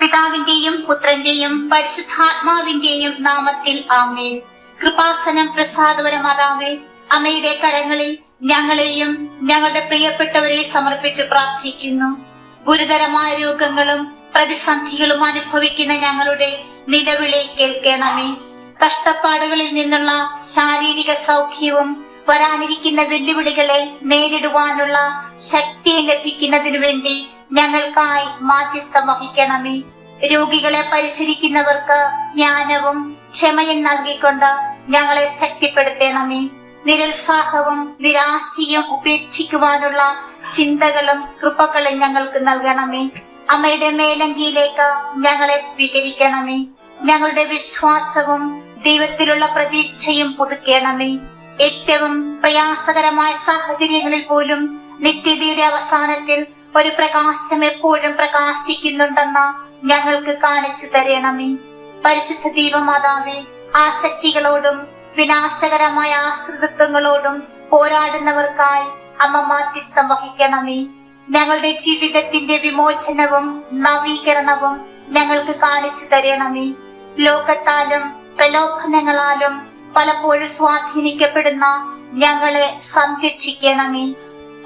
പിതാവിന്റെയും പുത്രന്റെയും പരിശുദ്ധാത്മാവിന്റെയും നാമത്തിൽ ആമേൻ. കൃപാസനം പ്രസാദപരമാതാവേ അമ്മയുടെ കരങ്ങളിൽ ഞങ്ങളെയും ഞങ്ങളുടെ പ്രിയപ്പെട്ടവരെ സമർപ്പിച്ച് പ്രാർത്ഥിക്കുന്നു. ഗുരുതരമായ രോഗങ്ങളും പ്രതിസന്ധികളും അനുഭവിക്കുന്ന ഞങ്ങളുടെ നിലവിളി കേൾക്കണമേ. കഷ്ടപ്പാടുകളിൽ നിന്നുള്ള ശാരീരിക സൗഖ്യവും വരാനിരിക്കുന്ന വെല്ലുവിളികളെ നേരിടുവാനുള്ള ശക്തി ലഭിക്കുന്നതിനു വേണ്ടി ഞങ്ങൾക്കായി മാധ്യസ്ഥം വഹിക്കണമേ രോഗികളെ പരിചരിക്കുന്നവർക്ക് ജ്ഞാനവും ക്ഷമയും നൽകിക്കൊണ്ട് ഞങ്ങളെ ശക്തിപ്പെടുത്തണമേ. നിരുത്സാഹവും നിരാശയും ഉപേക്ഷിക്കുവാനുള്ള ചിന്തകളും കൃപകളും ഞങ്ങൾക്ക് നൽകണമേ. അമ്മയുടെ മേലങ്കിയിലേക്ക് ഞങ്ങളെ സ്വീകരിക്കണമേ. ഞങ്ങളുടെ വിശ്വാസവും ദൈവത്തിലുള്ള പ്രതീക്ഷയും പുതുക്കണമേ. ഏറ്റവും പ്രയാസകരമായ സാഹചര്യങ്ങളിൽ പോലും നിത്യതയുടെ അവസാനത്തിൽ ഒരു പ്രകാശം എപ്പോഴും പ്രകാശിക്കുന്നുണ്ടെന്ന് ഞങ്ങൾക്ക് കാണിച്ചു തരണമേ. പരിശുദ്ധ ദീപമാതാവേ ആസക്തികളോടും വിനാശകരമായ ആശ്രിതത്വങ്ങളോടും പോരാടുന്നവർക്കായി അമ്മ മാധ്യസ്ഥം വഹിക്കണമേ. ഞങ്ങളുടെ ജീവിതത്തിന്റെ വിമോചനവും നവീകരണവും ഞങ്ങൾക്ക് കാണിച്ചു തരണമേ. ലോകത്താലും പ്രലോഭനങ്ങളാലും പലപ്പോഴും സ്വാധീനിക്കപ്പെടുന്ന ഞങ്ങളെ സംരക്ഷിക്കണമേ.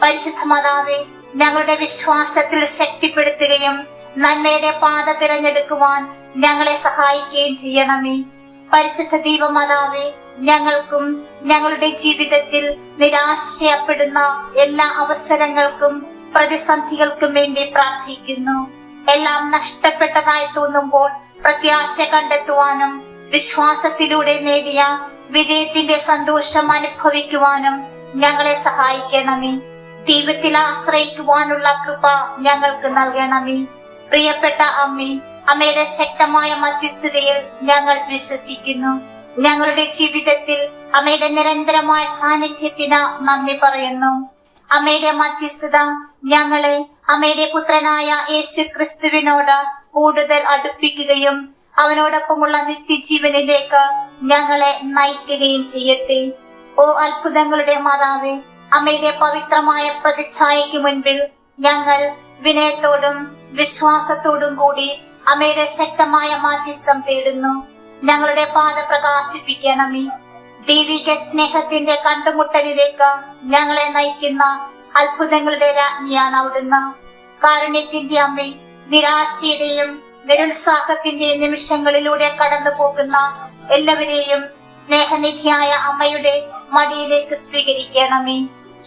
പരിശുദ്ധ മാതാവേ ഞങ്ങളുടെ വിശ്വാസത്തിൽ ശക്തിപ്പെടുത്തുകയും നന്മയുടെ പാത തിരഞ്ഞെടുക്കുവാൻ ഞങ്ങളെ സഹായിക്കുകയും ചെയ്യണമേ. പരിശുദ്ധ ദീപമാതാവേ ഞങ്ങൾക്കും ഞങ്ങളുടെ ജീവിതത്തിൽ നിരാശയപ്പെടുന്ന എല്ലാ അവസരങ്ങൾക്കും പ്രതിസന്ധികൾക്കും വേണ്ടി പ്രാർത്ഥിക്കുന്നു. എല്ലാം നഷ്ടപ്പെട്ടതായി തോന്നുമ്പോൾ പ്രത്യാശ കണ്ടെത്തുവാനും വിശ്വാസത്തിലൂടെ നേടിയ വിജയത്തിന്റെ സന്തോഷം അനുഭവിക്കുവാനും ഞങ്ങളെ സഹായിക്കണമേ. ദൈവത്തിൽ ആശ്രയിക്കുവാനുള്ള കൃപ ഞങ്ങൾക്ക് നൽകണമേ. പ്രിയപ്പെട്ട അമ്മേ അമ്മയുടെ ശക്തമായ മധ്യസ്ഥതയിൽ ഞങ്ങൾ വിശ്വസിക്കുന്നു. ഞങ്ങളുടെ ജീവിതത്തിൽ അമ്മയുടെ നിരന്തരമായ സാന്നിധ്യത്തിന് നന്ദി പറയുന്നു. അമ്മയുടെ മധ്യസ്ഥത ഞങ്ങളെ അമ്മയുടെ പുത്രനായ യേശു ക്രിസ്തുവിനോട് കൂടുതൽ അടുപ്പിക്കുകയും അവനോടൊപ്പമുള്ള നിത്യജീവനിലേക്ക് ഞങ്ങളെ നയിക്കുകയും ചെയ്യട്ടെ. ഓ അത്ഭുതങ്ങളുടെ മാതാവേ അമ്മയുടെ പവിത്രമായ പ്രതിച്ഛായയ്ക്ക് മുൻപിൽ ഞങ്ങൾ വിനയത്തോടും വിശ്വാസത്തോടും കൂടി അമ്മയുടെ ശക്തമായ മാധ്യസ്ഥം തേടുന്നു. ഞങ്ങളുടെ പാത പ്രകാശിപ്പിക്കണമേ. ദൈവിക സ്നേഹത്തിന്റെ കണ്ടുമുട്ടലിലേക്ക് ഞങ്ങളെ നയിക്കുന്ന അത്ഭുതങ്ങളുടെ രാജ്ഞിയാണ് അവിടുന്ന്. കാരുണ്യത്തിന്റെ അമ്മ നിരാശയുടെയും നിരുത്സാഹത്തിന്റെയും നിമിഷങ്ങളിലൂടെ കടന്നു പോകുന്ന എല്ലാവരെയും സ്നേഹനിധിയായ അമ്മയുടെ മടിയിലേക്ക് സ്വീകരിക്കണമേ.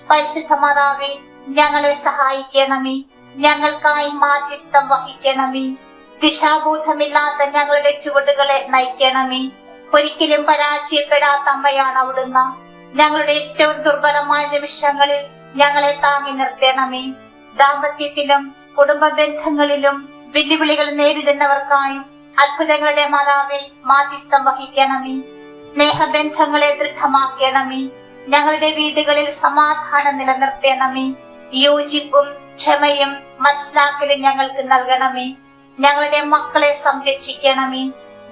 പരിശുദ്ധ മാതാവേ ഞങ്ങളെ സഹായിക്കണമേ. ഞങ്ങൾക്കായി മാധ്യസ്ഥം വഹിക്കണമേ. ദിശാബോധമില്ലാത്ത ഞങ്ങളുടെ ചുവടുകളെ നയിക്കണമേ. ഒരിക്കലും പരാജയപ്പെടാത്ത അമ്മയാണ് അവിടുന്ന്. ഞങ്ങളുടെ ഏറ്റവും ദുർബലമായ നിമിഷങ്ങളിൽ ഞങ്ങളെ താങ്ങി നിർത്തണമേ. ദാമ്പത്യത്തിലും കുടുംബ ബന്ധങ്ങളിലും വെല്ലുവിളികൾ നേരിടുന്നവർക്കായി അത്ഭുതങ്ങളുടെ മാതാവേ മാധ്യസ്ഥം വഹിക്കണമേ. സ്നേഹബന്ധങ്ങളെ ദൃഢമാക്കണമേ. ഞങ്ങളുടെ വീടുകളിൽ സമാധാനം നിലനിർത്തണമേ യോജിപ്പും ക്ഷമയും മനസ്സിലാക്കലും ഞങ്ങൾക്ക് നൽകണമേ. ഞങ്ങളുടെ മക്കളെ സംരക്ഷിക്കണമേ.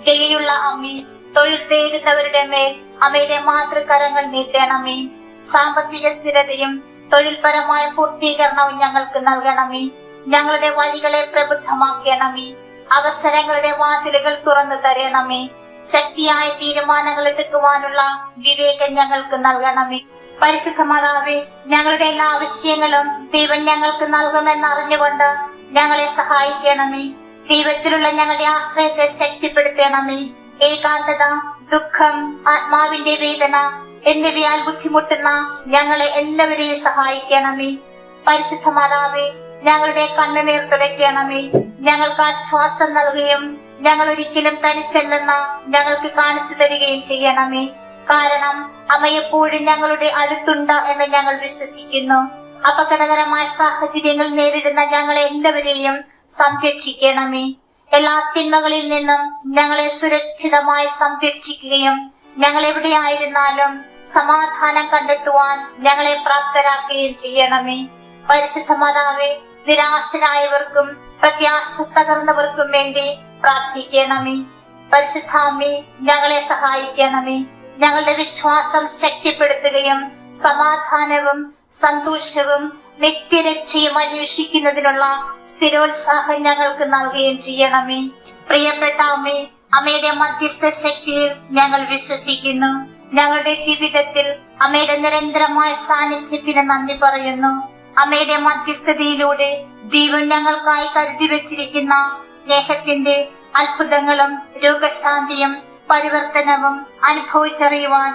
ദയുള്ള അമ്മി തൊഴിൽ തേടുന്നവരുടെ മേൽ അമ്മയുടെ മാതൃകരങ്ങൾ നീട്ടണമേ. സാമ്പത്തിക സ്ഥിരതയും തൊഴിൽപരമായ പൂർത്തീകരണവും ഞങ്ങൾക്ക് നൽകണമേ. ഞങ്ങളുടെ വഴികളെ പ്രബുദ്ധമാക്കണമേ. അവസരങ്ങളുടെ വാതിലുകൾ തുറന്നു തരണമേ. ശക്തിയായ തീരുമാനങ്ങൾ എടുക്കുവാനുള്ള വിവേകം ഞങ്ങൾക്ക് നൽകണമേ. പരിശുദ്ധ മാതാവേ ഞങ്ങളുടെ എല്ലാ ആവശ്യങ്ങളും ദൈവം ഞങ്ങൾക്ക് നൽകുമെന്ന് അറിഞ്ഞുകൊണ്ട് ഞങ്ങളെ സഹായിക്കണമേ. ദൈവത്തിലുള്ള ഞങ്ങളുടെ ആശ്രയത്തെ ശക്തിപ്പെടുത്തണമേ. ഏകാന്തത ദുഃഖം ആത്മാവിന്റെ വേദന എന്നിവയാൽ ബുദ്ധിമുട്ടുന്ന ഞങ്ങളെ എല്ലാവരെയും സഹായിക്കണമേ. പരിശുദ്ധ മാതാവേ ഞങ്ങളുടെ കണ്ണുനീർ തുടയ്ക്കണമേ. ഞങ്ങൾക്ക് ആശ്വാസം നൽകുകയും ഞങ്ങൾ ഒരിക്കലും തനിച്ചല്ലെന്ന ഞങ്ങൾക്ക് കാണിച്ചു തരികയും ചെയ്യണമേ. കാരണം അമ്മ എപ്പോഴും ഞങ്ങളുടെ അടുത്തുണ്ട് എന്ന് ഞങ്ങൾ വിശ്വസിക്കുന്നു. അപകടകരമായ സാഹചര്യങ്ങൾ നേരിടുന്ന ഞങ്ങൾ എല്ലാവരെയും സംരക്ഷിക്കണമേ. എല്ലാ തിന്മകളിൽ നിന്നും ഞങ്ങളെ സുരക്ഷിതമായി സംരക്ഷിക്കുകയും ഞങ്ങൾ എവിടെ ആയിരുന്നാലും സമാധാനം കണ്ടെത്തുവാൻ ഞങ്ങളെ പ്രാപ്തരാക്കുകയും ചെയ്യണമേ. പരിശുദ്ധ മാതാവേ നിരാശരായവർക്കും പ്രത്യാശ തകർന്നവർക്കും വേണ്ടി പ്രാർത്ഥിക്കണമേ. പരിശുദ്ധാമി ഞങ്ങളെ സഹായിക്കണമേ. ഞങ്ങളുടെ വിശ്വാസം ശക്തിപ്പെടുത്തുകയും സമാധാനവും സന്തോഷവും നിത്യരക്ഷയും അന്വേഷിക്കുന്നതിനുള്ള സ്ഥിരോത്സാഹം ഞങ്ങൾക്ക് നൽകുകയും ചെയ്യണമേ. പ്രിയപ്പെട്ട അമ്മേ അമ്മയുടെ മധ്യസ്ഥ ശക്തിയിൽ ഞങ്ങൾ വിശ്വസിക്കുന്നു. ഞങ്ങളുടെ ജീവിതത്തിൽ അമ്മയുടെ നിരന്തരമായ സാന്നിധ്യത്തിന് നന്ദി പറയുന്നു. അമ്മയുടെ മധ്യസ്ഥതയിലൂടെ ദൈവം ഞങ്ങൾക്കായി കരുതി വെച്ചിരിക്കുന്ന സ്നേഹത്തിന്റെ അത്ഭുതങ്ങളും രോഗശാന്തിയും പരിവർത്തനവും അനുഭവിച്ചറിയുവാൻ